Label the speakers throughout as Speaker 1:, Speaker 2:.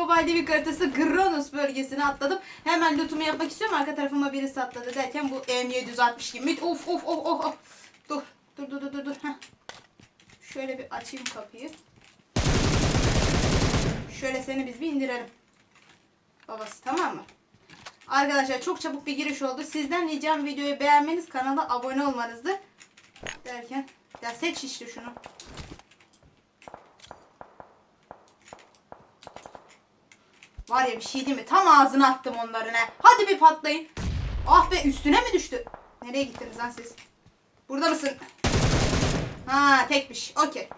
Speaker 1: Mobile Living haritası Kronos bölgesine atladım. Hemen lootumu yapmak istiyorum. Arka tarafıma birisi atladı derken bu M760 gibi. Of of of of of. Dur. Dur dur dur dur. Şöyle bir açayım kapıyı. Şöyle seni biz bir indirelim. Babası tamam mı? Arkadaşlar çok çabuk bir giriş oldu. Sizden ricam videoyu beğenmeniz, kanala abone olmanızdı. Derken ya seç işte şunu. Var ya bir şey değil mi? Tam ağzına attım onların he. Hadi bir patlayın. Ah be üstüne mi düştü? Nereye gittiniz lan siz? Burada mısın? Ha tekmiş. Okey.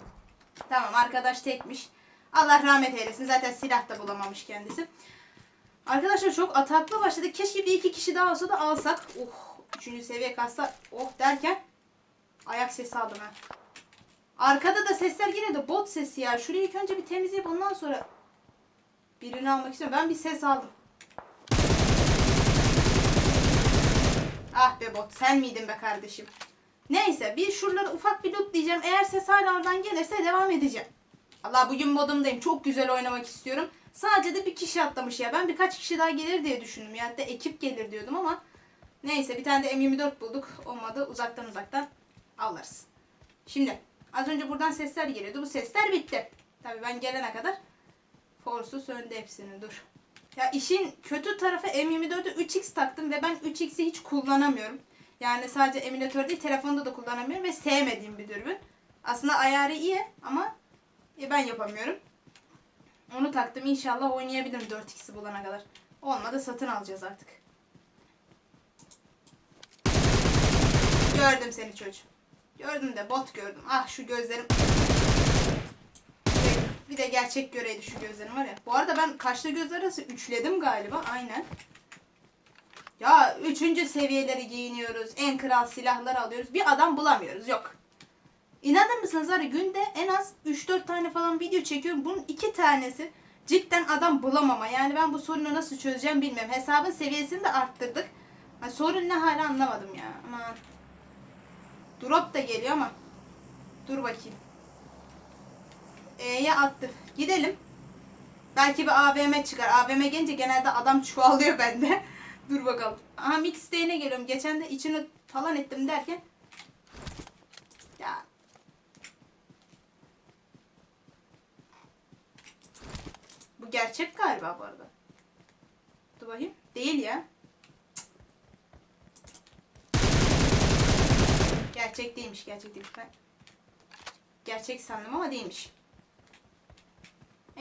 Speaker 1: Tamam arkadaş tekmiş. Allah rahmet eylesin. Zaten silah da bulamamış kendisi. Arkadaşlar çok ataklı başladı. Keşke bir iki kişi daha olsa da alsak. Oh. Üçüncü seviye kassa oh derken ayak sesi aldım ha. Arkada da sesler yine de bot sesi ya. Şurayı ilk önce bir temizleyip ondan sonra birini almak istiyorum. Ben bir ses aldım. Ah be bot sen miydin be kardeşim? Neyse bir şuraları ufak bir loot diyeceğim. Eğer ses hala oradan gelirse devam edeceğim. Allah bugün modumdayım. Çok güzel oynamak istiyorum. Sadece de bir kişi atlamış ya. Ben birkaç kişi daha gelir diye düşündüm. Ya da ekip gelir diyordum ama neyse bir tane de M24 bulduk. Olmadı uzaktan uzaktan alırız. Şimdi az önce buradan sesler geliyordu. Bu sesler bitti. Tabii ben gelene kadar Force'u söndü hepsinin. Dur. Ya işin kötü tarafı M24'e 3x taktım ve ben 3x'i hiç kullanamıyorum. Yani sadece emülatör değil telefonda da kullanamıyorum ve sevmediğim bir dürbün. Aslında ayarı iyi ama e, ben yapamıyorum. Onu taktım inşallah oynayabilirim 4x'i bulana kadar. Olmadı satın alacağız artık. Gördüm seni çocuğum. Gördüm de bot gördüm. Ah şu gözlerim. Bir de gerçek göreydi şu gözlerim var ya. Bu arada ben kaçlı göz arası üçledim galiba. Aynen. Ya üçüncü seviyeleri giyiniyoruz. En kral silahlar alıyoruz. Bir adam bulamıyoruz. Yok. İnanır mısınız var günde en az 3-4 tane falan video çekiyorum. Bunun iki tanesi cidden adam bulamama. Yani ben bu sorunu nasıl çözeceğim bilmiyorum. Hesabın seviyesini de arttırdık. Ha, sorun ne hala anlamadım ya. Aman. Drop da geliyor ama. Dur bakayım. E'ye attı. Gidelim. Belki bir AVM çıkar. AVM gelince genelde adam çoğalıyor bende. Dur bakalım. Aha mix isteğine geliyorum. Geçen de içini talan ettim derken. Ya. Bu gerçek galiba bu arada. Dur bakayım. Değil ya. Gerçek değilmiş. Gerçek değilmiş. Ben gerçek sandım ama değilmiş.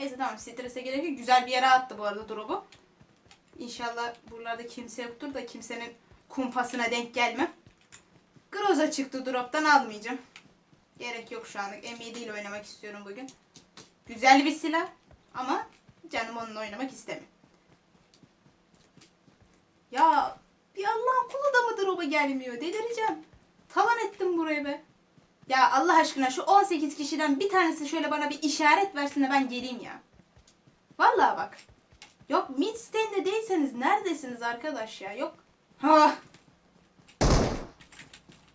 Speaker 1: Neyse tamam strese gerek yok. Güzel bir yere attı bu arada drop'u. İnşallah buralarda kimse yoktur da kimsenin kumpasına denk gelmem. Groza çıktı drop'tan almayacağım. Gerek yok şu anlık. M7 ile oynamak istiyorum bugün. Güzel bir silah ama canım onunla oynamak istemiyor. Ya bir Allah'ın kulu da mı drop'a gelmiyor? Delireceğim. Talan ettim burayı be. Ya Allah aşkına şu 18 kişiden bir tanesi şöyle bana bir işaret versin de ben geleyim ya. Vallahi bak. Yok mid stand'de değilseniz neredesiniz arkadaş ya? Yok. Ha.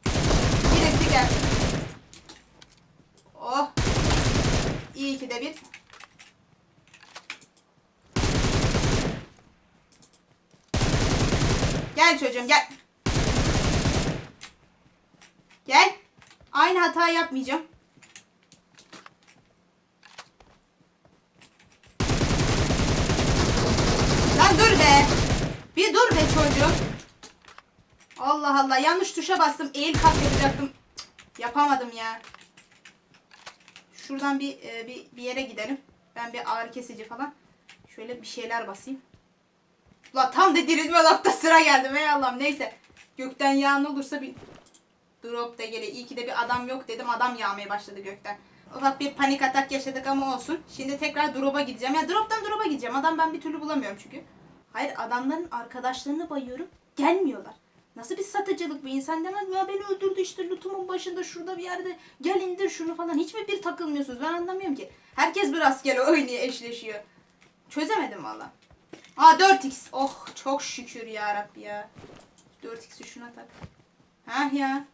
Speaker 1: Birisi gel. Oh. İyi ki de bir. Gel çocuğum gel. Gel. Aynı hata yapmayacağım. Lan dur be. Bir dur be çocuğum. Allah Allah yanlış tuşa bastım. Eğil kalk Yapamadım ya. Şuradan bir, e, bir bir yere gidelim. Ben bir ağrı kesici falan. Şöyle bir şeyler basayım. Ulan tam da dirilme nokta sıra geldi. Ey Allah'ım neyse. Gökten yağın olursa bir drop da geliyor. İyi ki de bir adam yok dedim. Adam yağmaya başladı gökten. Ufak bir panik atak yaşadık ama olsun. Şimdi tekrar drop'a gideceğim. Ya drop'tan drop'a gideceğim. Adam ben bir türlü bulamıyorum çünkü. Hayır adamların arkadaşlarını bayıyorum. Gelmiyorlar. Nasıl bir satıcılık bir insan demez mi? Ya beni öldürdü işte lootumun başında şurada bir yerde. Gel indir şunu falan. Hiç mi bir takılmıyorsunuz? Ben anlamıyorum ki. Herkes bir rastgele oynuyor, eşleşiyor. Çözemedim valla. Aa 4x. Oh çok şükür ya Rabbi ya. 4x'i şuna tak. Ha ya.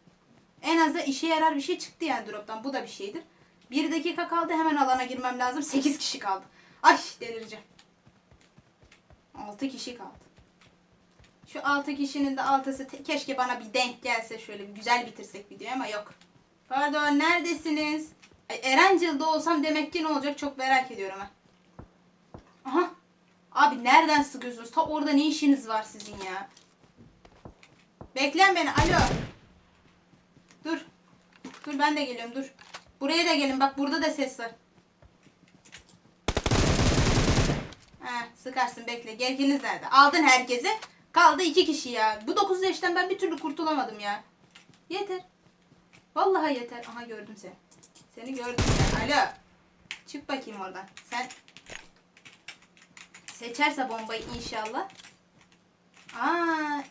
Speaker 1: En az işe yarar bir şey çıktı yani drop'tan. Bu da bir şeydir. Bir dakika kaldı hemen alana girmem lazım. 8 kişi kaldı. Ay delireceğim. 6 kişi kaldı. Şu 6 kişinin de altısı keşke bana bir denk gelse şöyle bir güzel bitirsek videoyu ama yok. Pardon neredesiniz? Ay, Erencil'de olsam demek ki ne olacak çok merak ediyorum ha. Aha. Abi nereden sıkıyorsunuz? Ta orada ne işiniz var sizin ya? Beklen beni. Alo. Dur. Dur ben de geliyorum dur. Buraya da gelin bak burada da ses var. He sıkarsın bekle. Gerginiz nerede? Aldın herkesi. Kaldı iki kişi ya. Bu 9 yaştan ben bir türlü kurtulamadım ya. Yeter. Vallahi yeter. Aha gördüm seni. Seni gördüm ben. Alo. Çık bakayım oradan. Sen seçerse bombayı inşallah. Aa.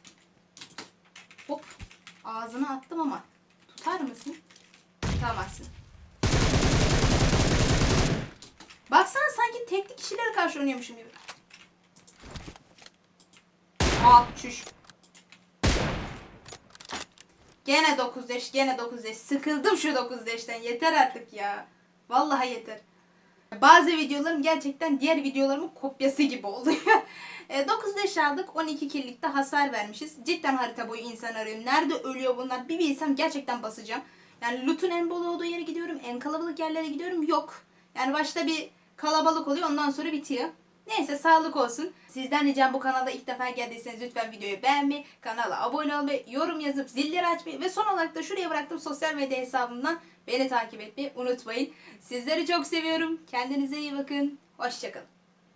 Speaker 1: Hop. Ağzına attım ama tutar mısın? Tutamazsın. Baksana sanki tekli kişilere karşı oynuyormuşum gibi. Al çüş. Gene 9 yaş, gene 9 yaş. Sıkıldım şu 9 yaştan. Yeter artık ya. Vallahi yeter. Bazı videolarım gerçekten diğer videolarımın kopyası gibi oluyor. E, 9 yaş aldık. 12 killikte hasar vermişiz. Cidden harita boyu insan arıyorum. Nerede ölüyor bunlar? Bir bilsem gerçekten basacağım. Yani loot'un en bol olduğu yere gidiyorum. En kalabalık yerlere gidiyorum. Yok. Yani başta bir kalabalık oluyor. Ondan sonra bitiyor. Neyse sağlık olsun. Sizden ricam bu kanala ilk defa geldiyseniz lütfen videoyu beğenmeyi, kanala abone olmayı, yorum yazıp zilleri açmayı ve son olarak da şuraya bıraktığım sosyal medya hesabımdan beni takip etmeyi unutmayın. Sizleri çok seviyorum. Kendinize iyi bakın. Hoşçakalın.